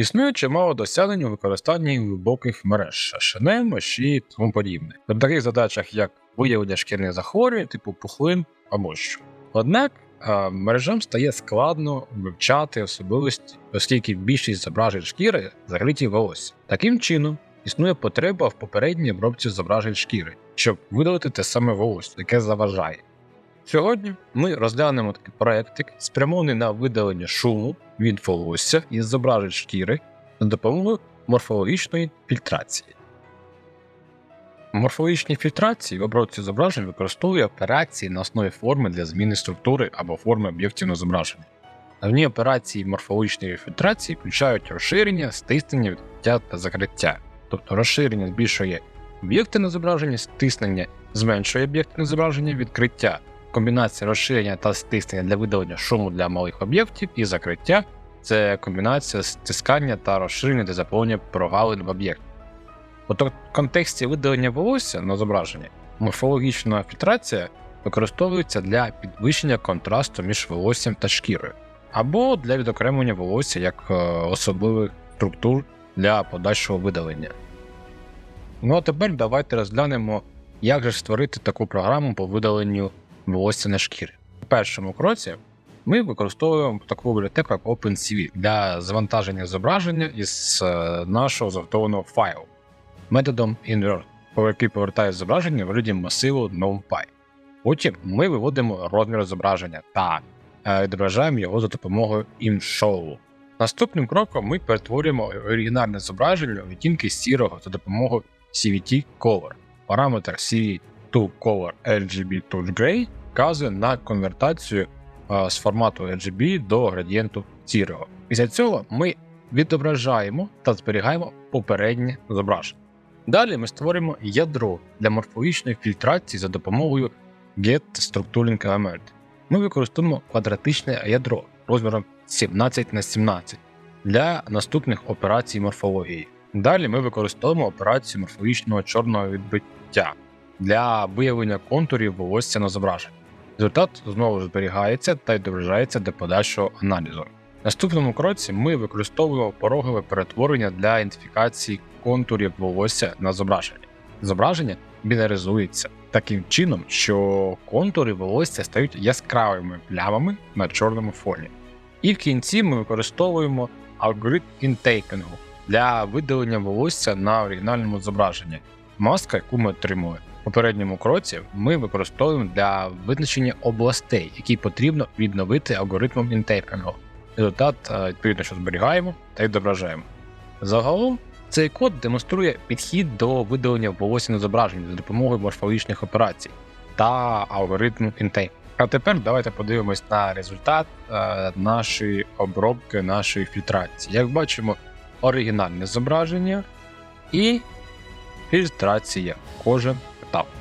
Існує чимало досягнень у використанні глибоких мереж, мощі і тому подібне. При таких задачах, як виявлення шкірних захворювань, типу пухлин або що. Однак мережам стає складно вивчати особливості, оскільки більшість зображень шкіри закриті волосся. Таким чином, існує потреба в попередній обробці зображень шкіри, щоб видалити те саме волосся, яке заважає. Сьогодні ми розглянемо такий проєктик, спрямований на видалення шуму від волосся із зображень шкіри за допомогою морфологічної фільтрації. В морфологічній фільтрації в обробці зображень використовує операції на основі форми для зміни структури або форми об'єктів на зображенні. Головні операції морфологічної фільтрації включають розширення, стиснення, відкриття та закриття. Тобто розширення збільшує об'єкти на зображенні, стиснення зменшує об'єкти на зображенні, відкриття комбінація розширення та стиснення для видалення шуму для малих об'єктів і закриття це комбінація стискання та розширення для заповнення прогалин в об'єкті. У контексті видалення волосся на зображенні морфологічна фільтрація використовується для підвищення контрасту між волоссям та шкірою, або для відокремлення волосся як е, особливих структур для подальшого видалення. Ну а тепер давайте розглянемо, як же створити таку програму по видаленню волосся на шкірі. У першому кроці ми використовуємо таку бібліотеку, як OpenCV для завантаження зображення із е, нашого заготованого файлу методом invert, по який повертає зображення в вигляді масиву NumPy. Потім ми виводимо розмір зображення та е, відображаємо його за допомогою InShow. Наступним кроком ми перетворюємо оригінальне зображення у відтінки сірого за допомогою CVT Color. Параметр CV to Color RGB Touch Gray вказує на конвертацію з формату RGB до градієнту сірого. Після цього ми відображаємо та зберігаємо попереднє зображення. Далі ми створюємо ядро для морфологічної фільтрації за допомогою Get Structuring Element. Ми використовуємо квадратичне ядро розміром 17 на 17 для наступних операцій морфології. Далі ми використовуємо операцію морфологічного чорного відбиття для виявлення контурів волосся на зображенні. Результат знову зберігається та відображається для подальшого аналізу. В наступному кроці ми використовуємо порогове перетворення для ідентифікації контурів волосся на зображенні. Зображення бінаризується таким чином, що контури волосся стають яскравими плямами на чорному фоні. І в кінці ми використовуємо алгоритм інтейкінгу для видалення волосся на оригінальному зображенні. Маска, яку ми отримали попередньому кроці, ми використовуємо для визначення областей, які потрібно відновити алгоритмом інтейпінгу. Результат е, відповідно, що зберігаємо та відображаємо. Загалом цей код демонструє підхід до видалення волосся на зображенні за допомогою морфологічних операцій та алгоритму інтейп. А тепер давайте подивимось на результат е, нашої обробки, нашої фільтрації. Як бачимо, оригінальне зображення і фільтрація. Кожен った。